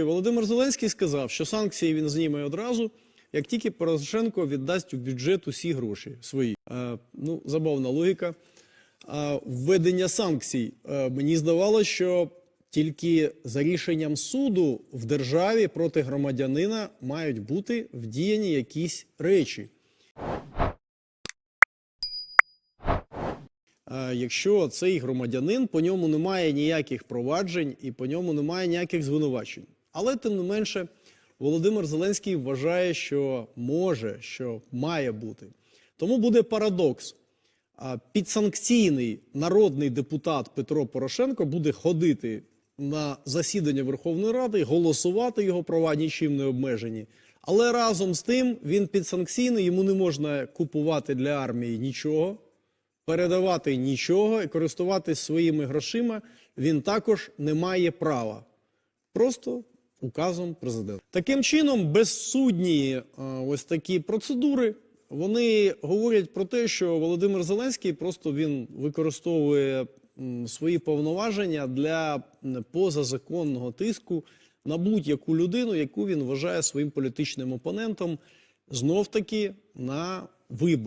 Володимир Зеленський сказав, що санкції він зніме одразу, як тільки Порошенко віддасть у бюджет усі гроші свої. Е, ну, забавна логіка. А введення санкцій. Е, Мені здавалося, що тільки за рішенням суду в державі проти громадянина мають бути вдіяні якісь речі. Е, Якщо цей громадянин, по ньому немає ніяких проваджень і по ньому немає ніяких звинувачень. Але тим не менше, Володимир Зеленський вважає, що може, що має бути. Тому буде парадокс. Підсанкційний народний депутат Петро Порошенко буде ходити на засідання Верховної Ради, голосувати його права нічим не обмежені. Але разом з тим він підсанкційний, йому не можна купувати для армії нічого, передавати нічого і користуватись своїми грошима він також не має права. Просто указом президента. Таким чином, безсудні е, ось такі процедури. Вони говорять про те, що Володимир Зеленський просто він використовує свої повноваження для позазаконного тиску на будь-яку людину, яку він вважає своїм політичним опонентом, знов таки на виборах.